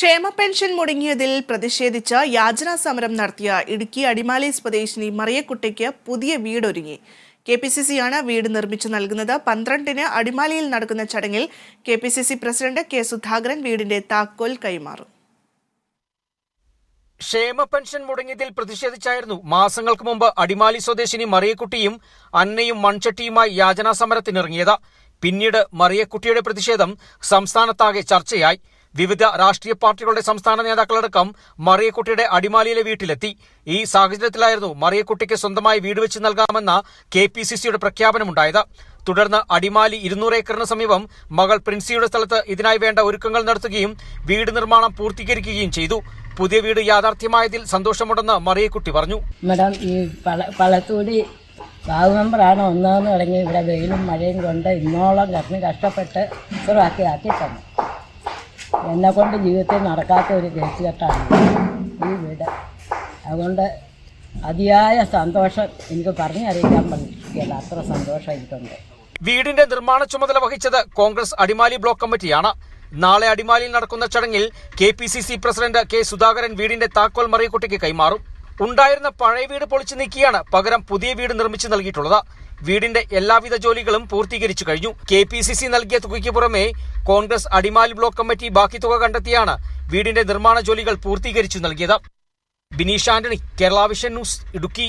ക്ഷേമ പെൻഷൻ മുടങ്ങിയതിൽ പ്രതിഷേധിച്ച് യാചനാ സമരം നടത്തിയ ഇടുക്കി അടിമാലി സ്വദേശിനി മറിയക്കുട്ടിക്ക് പുതിയ വീടൊരുങ്ങി. കെ പി സി സിയാണ് വീട് നിർമ്മിച്ചു നൽകുന്നത്. പന്ത്രണ്ടിന് അടിമാലിയിൽ നടക്കുന്ന ചടങ്ങിൽ K P C C president K Sudhakaran വീടിന്റെ താക്കോൽ കൈമാറും. ക്ഷേമ പെൻഷൻ മുടങ്ങിയതിൽ പ്രതിഷേധിച്ചായിരുന്നു മാസങ്ങൾക്ക് മുമ്പ് അടിമാലി സ്വദേശിനി മറിയക്കുട്ടിയും അന്നയും മൺചട്ടിയുമായി യാചനാ സമരത്തിനിറങ്ങിയത്. പിന്നീട് മറിയക്കുട്ടിയുടെ പ്രതിഷേധം സംസ്ഥാനത്താകെ ചർച്ചയായി. വിവിധ രാഷ്ട്രീയ പാർട്ടികളുടെ സംസ്ഥാന നേതാക്കളടക്കം മറിയക്കുട്ടിയുടെ അടിമാലിയിലെ വീട്ടിലെത്തി. ഈ സാഹചര്യത്തിലായിരുന്നു മറിയക്കുട്ടിക്ക് സ്വന്തമായി വീട് വെച്ച് നൽകാമെന്ന കെ പി സി സിയുടെ പ്രഖ്യാപനമുണ്ടായത്. തുടർന്ന് അടിമാലി ഇരുന്നൂറ് ഏക്കറിന് സമീപം മകൾ പ്രിൻസിയുടെ സ്ഥലത്ത് ഇതിനായി വേണ്ട ഒരുക്കങ്ങൾ നടത്തുകയും വീട് നിർമ്മാണം പൂർത്തീകരിക്കുകയും ചെയ്തു. പുതിയ വീട് യാഥാർത്ഥ്യമായതിൽ സന്തോഷമുണ്ടെന്ന് മറിയക്കുട്ടി പറഞ്ഞു. മാഡം ഈ പള പളത്തൂടി ബാബു മെമ്പറാണ് ഒന്നാന്ന് തുടങ്ങി ഇവിടെ വെയിലും മഴയും കൊണ്ട് ഇന്നോളം കഷ്ടപ്പെട്ട് ഇത്രയാക്കി ആക്കി തന്നു എന്നെ കൊണ്ട് ജീവിതത്തിൽ നടക്കാത്ത ഒരു കേസുകെട്ടാണ് ഈ വീട്. അതുകൊണ്ട് അതിയായ സന്തോഷം എനിക്ക് പറഞ്ഞറിയിക്കാൻ പറ്റില്ല. അത്ര സന്തോഷം എനിക്കുണ്ട്. വീടിന്റെ നിർമ്മാണ ചുമതല വഹിച്ചത് കോൺഗ്രസ് അടിമാലി ബ്ലോക്ക് കമ്മിറ്റിയാണ്. നാളെ അടിമാലിയിൽ നടക്കുന്ന ചടങ്ങിൽ കെ പ്രസിഡന്റ് കെ സുധാകരൻ വീടിന്റെ താക്കോൽ മറിയക്കുട്ടിക്ക് കൈമാറും. ഉണ്ടായിരുന്ന പഴയ വീട് പൊളിച്ചു നീക്കിയാണ് പകരം പുതിയ വീട് നിർമ്മിച്ചു നൽകിയിട്ടുള്ളത്. വീടിന്റെ എല്ലാവിധ ജോലികളും പൂർത്തീകരിച്ചു കഴിഞ്ഞു. കെ പി സി സി നൽകിയ തുകയ്ക്ക് പുറമെ കോൺഗ്രസ് അടിമാലി ബ്ലോക്ക് കമ്മിറ്റി ബാക്കി തുക കണ്ടെത്തിയാണ് വീടിന്റെ നിർമ്മാണ ജോലികൾ പൂർത്തീകരിച്ചു നൽകിയത്. Bineesh Antony Kerala vision news Idukki.